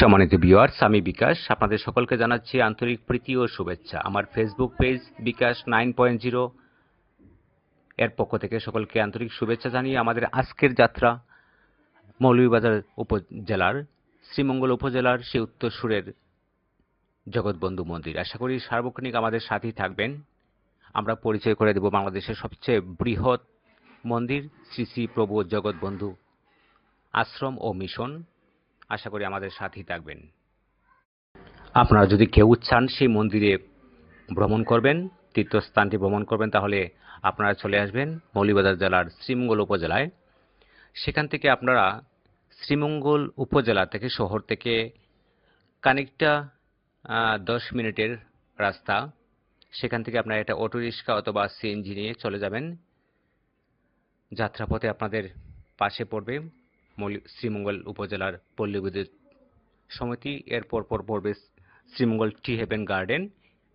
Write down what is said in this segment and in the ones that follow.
সম্মানিত ভিউয়ার্স, আমি বিকাশ। আপনাদের সকলকে জানাচ্ছি আন্তরিক প্রীতি ও শুভেচ্ছা। আমার Facebook page Bikash nine point zero এর পক্ষ থেকে সকলকে আন্তরিক শুভেচ্ছা জানিয়ে আমাদের আজকের যাত্রা মৌলভীবাজার উপজেলার, শ্রীমঙ্গল উপজেলার সেই উত্তরসূরের জগৎবন্ধু মন্দির। আশা করি সার্বক্ষণিক আমাদের সাথেই থাকবেন। আমরা পরিচয় করে দেব বাংলাদেশের সবচেয়ে বৃহৎ মন্দির, শ্রী শ্রী প্রভু জগৎবন্ধু আশ্রম ও মিশন। আশা করি আমাদের সাথেই থাকবেন। আপনারা যদি কেউ চান সেই মন্দিরে ভ্রমণ করবেন, তীর্থস্থানটি ভ্রমণ করবেন, তাহলে আপনারা চলে আসবেন মৌলভীবাজার জেলার শ্রীমঙ্গল উপজেলায়। সেখান থেকে আপনারা শ্রীমঙ্গল উপজেলা থেকে শহর থেকে খানিকটা দশ মিনিটের রাস্তা। সেখান থেকে আপনারা একটা অটো রিক্সা অথবা সিএনজি নিয়ে চলে যাবেন। যাত্রাপথে আপনাদের পাশে পড়বে। শ্রীমঙ্গল উপজেলার পল্লী বিদ্যুৎ সমিতি। এর পরপর পড়বে শ্রীমঙ্গল টি হেভেন গার্ডেন,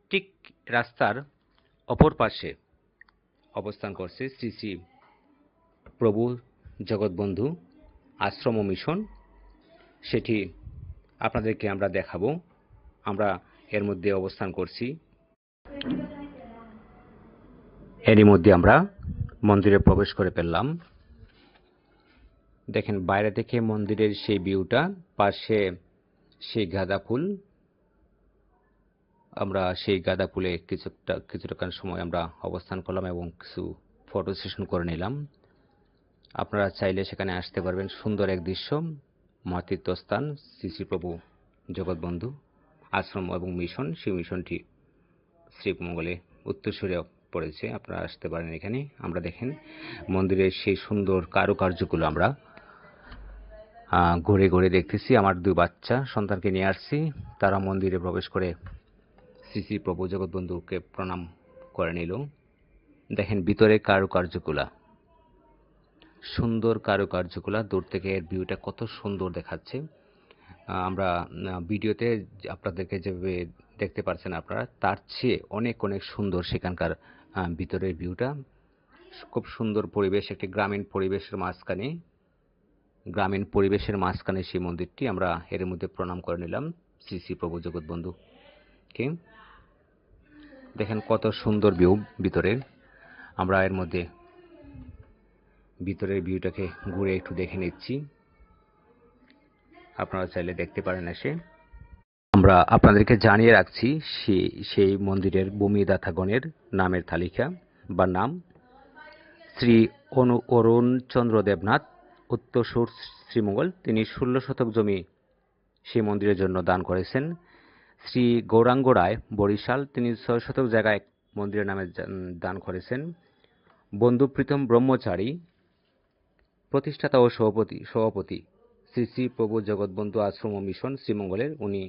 ঠিক রাস্তার অপর পাশে অবস্থান করছে শ্রী শ্রী প্রভু জগৎবন্ধু আশ্রম মিশন। সেটি আপনাদেরকে আমরা দেখাবো। আমরা এর মধ্যে অবস্থান করছি। এরই মধ্যে আমরা মন্দিরে প্রবেশ করে ফেললাম দেখেন, বাইরে থেকে মন্দিরের সেই ভিউটা, পাশে সেই গাঁদা ফুল। আমরা সেই গাঁদা ফুলে কিছুটা কিছুটাখান সময় আমরা অবস্থান করলাম এবং কিছু ফটো সেশন করে নিলাম। আপনারা চাইলে সেখানে আসতে পারবেন। সুন্দর এক দৃশ্য, মাতৃত্বস্থান শ্রী শ্রী প্রভু জগৎবন্ধু আশ্রম এবং মিশন। সেই মিশনটি শ্রীমঙ্গলে উত্তরসূরে পড়েছে। আপনারা আসতে পারেন এখানে। আমরা দেখেন, মন্দিরের সেই সুন্দর কারুকার্যগুলো আমরা ঘুরে ঘুরে দেখতেছি, আমার দুই বাচ্চা, সন্তানকে নিয়ে আসছি। তারা মন্দিরে প্রবেশ করে শ্রী শ্রী প্রভু জগৎবন্ধুকে প্রণাম করে নিল। দেখেন, ভিতরে কারুকার্যগুলা সুন্দর কারুকার্যগুলা দূর থেকে এর ভিউটা কত সুন্দর দেখাচ্ছে। আমরা ভিডিওতে আপনাদেরকে যেভাবে দেখতে পাচ্ছেন আপনারা, তার চেয়ে অনেক অনেক সুন্দর সেখানকার ভিতরের ভিউটা খুব সুন্দর পরিবেশ, একটি গ্রামীণ পরিবেশের মাঝখানে। গ্রামীণ পরিবেশের মাঝখানে সেই মন্দিরটি আমরা এর মধ্যে প্রণাম করে নিলাম। শ্রী শ্রী প্রভু জগৎবন্ধুকে দেখেন কত সুন্দর ভিউ ভিতরের। আমরা এর মধ্যে ভিতরের ভিউটাকে ঘুরে একটু দেখে নিচ্ছি। আপনারা চাইলে দেখতে পারেন এসে। আমরা আপনাদেরকে জানিয়ে রাখছি সেই সেই মন্দিরের ভূমিদাতাগণের নামের তালিকা বা নাম। শ্রী অনু অরুণ চন্দ্র দেবনাথ উত্তরসূর শ্রীমঙ্গল। তিনি ষোলো শতক জমি সেই মন্দিরের জন্য দান করেছেন। শ্রী গৌরাঙ্গ রায়, বরিশাল, তিনি ছয় শতক জায়গায় মন্দিরের নামে দান করেছেন। বন্ধু প্রীতম ব্রহ্মচারী, প্রতিষ্ঠাতা ও সভাপতি সভাপতি শ্রী শ্রী প্রভু জগৎবন্ধু আশ্রম মিশন শ্রীমঙ্গলের। উনি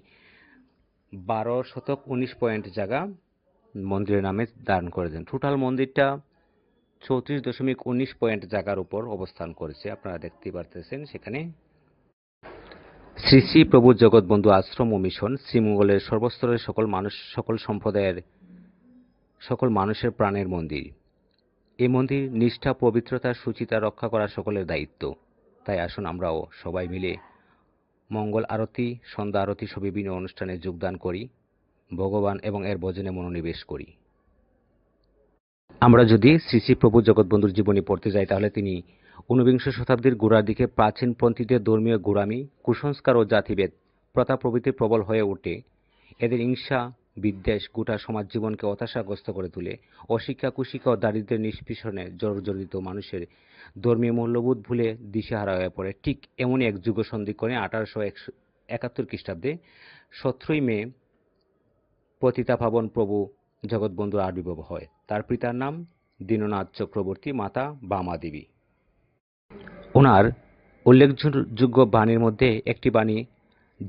বারো শতক উনিশ পয়েন্ট জায়গা মন্দিরের নামে দান করেছেন। টোটাল মন্দিরটা চৌত্রিশ দশমিক উনিশ পয়েন্ট জায়গার উপর অবস্থান করেছে। আপনারা দেখতে পারতেছেন সেখানে। শ্রী শ্রী প্রভু জগৎবন্ধু আশ্রম ও মিশন শ্রীমঙ্গলের সর্বস্তরের সকল মানুষ, সকল সম্প্রদায়ের, সকল মানুষের প্রাণের মন্দির। এই মন্দির নিষ্ঠা, পবিত্রতা, সুচিতা রক্ষা করা সকলের দায়িত্ব। তাই আসুন আমরাও সবাই মিলে মঙ্গল আরতি, সন্ধ্যা আরতি সব বিভিন্ন অনুষ্ঠানে যোগদান করি, ভগবান এবং এর ভজনে মনোনিবেশ করি। আমরা যদি শ্রী শ্রী প্রভু জগৎবন্ধুর জীবনী পড়তে যাই, তাহলে তিনি ঊনবিংশ শতাব্দীর গোড়ার দিকে প্রাচীন পন্থীদের ধর্মীয় গোড়ামি, কুসংস্কার ও জাতিভেদ প্রথা প্রভৃতি প্রবল হয়ে ওঠে। এদের হিংসা, বিদ্বেষ গোটা সমাজ জীবনকে হতাশাগ্রস্ত করে তুলে। অশিক্ষা, কুশিক্ষা ও দারিদ্র্যের নিষ্পীষণে জর্জরিত মানুষের ধর্মীয় মূল্যবোধ ভুলে দিশেহারা হয়ে পড়ে। ঠিক এমনই এক যুগ সন্ধিক্ষণে আঠারোশো একাত্তর খ্রিস্টাব্দে সতেরোই মে পতিতাপাবন প্রভু জগৎবন্ধুর আবির্ভাব হয়। তার পিতার নাম দীননাথ চক্রবর্তী মাতা বামা দেবী। ওনার উল্লেখযোগ্য বাণীর মধ্যে একটি বাণী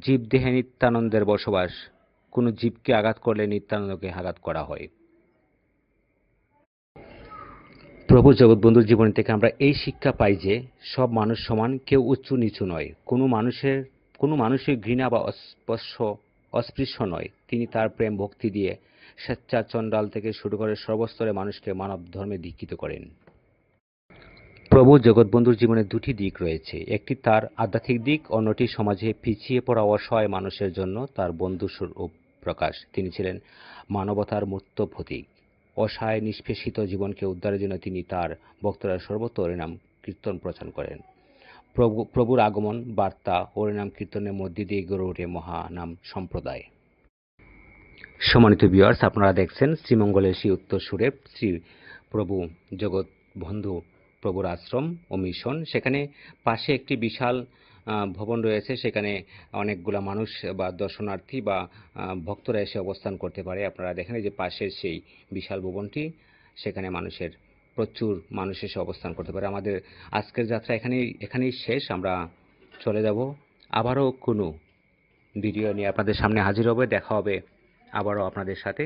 জীবদেহে নিত্যানন্দের বসবাস। কোনো জীবকে আঘাত করলে নিত্যানন্দকে আঘাত করা হয়। প্রভু জগৎবন্ধুর জীবনী থেকে আমরা এই শিক্ষা পাই যে, সব মানুষ সমান, কেউ উচ্চ নিচু নয়। কোনো মানুষের কোনো মানুষের ঘৃণা বা অস্পর্শ, অস্পৃশ্য নয়। তিনি তার প্রেম ভক্তি দিয়ে স্বেচ্ছা চণ্ডাল থেকে শুরু করে সর্বস্তরে মানুষকে মানব ধর্মে দীক্ষিত করেন। প্রভু জগৎবন্ধুর জীবনে দুটি দিক রয়েছে। একটি তার আধ্যাত্মিক দিক, অন্যটি সমাজে পিছিয়ে পড়া অসহায় মানুষের জন্য তার বন্ধু স্বরূপ প্রকাশ। তিনি ছিলেন মানবতার মূর্ত প্রতীক। অসহায় নিষ্পেষিত জীবনকে উদ্ধারের জন্য তিনি তার ভক্তরা সর্বত্র হরিনাম কীর্তন প্রচার করেন। প্রভু, প্রভুর আগমন, বার্তা হরিনাম কীর্তনের মধ্যে দিয়ে গড়ে ওঠে মহানাম সম্প্রদায়। সম্মানিত বিয়ার্স আপনারা দেখছেন শ্রীমঙ্গলের শ্রী উত্তর সুরে শ্রী প্রভু জগৎ বন্ধু প্রভুর আশ্রম ও মিশন। সেখানে পাশে একটি বিশাল ভবন রয়েছে। সেখানে অনেকগুলা মানুষ বা দর্শনার্থী বা ভক্তরা এসে অবস্থান করতে পারে। আপনারা দেখেন যে পাশের সেই বিশাল ভবনটি, সেখানে মানুষের, প্রচুর মানুষ এসে অবস্থান করতে পারে। আমাদের আজকের যাত্রা এখানেই এখানেই শেষ। আমরা চলে যাব আবারও কোনো ভিডিও নিয়ে। আপনাদের সামনে হাজির হবে। দেখা হবে আবারও আপনাদের সাথে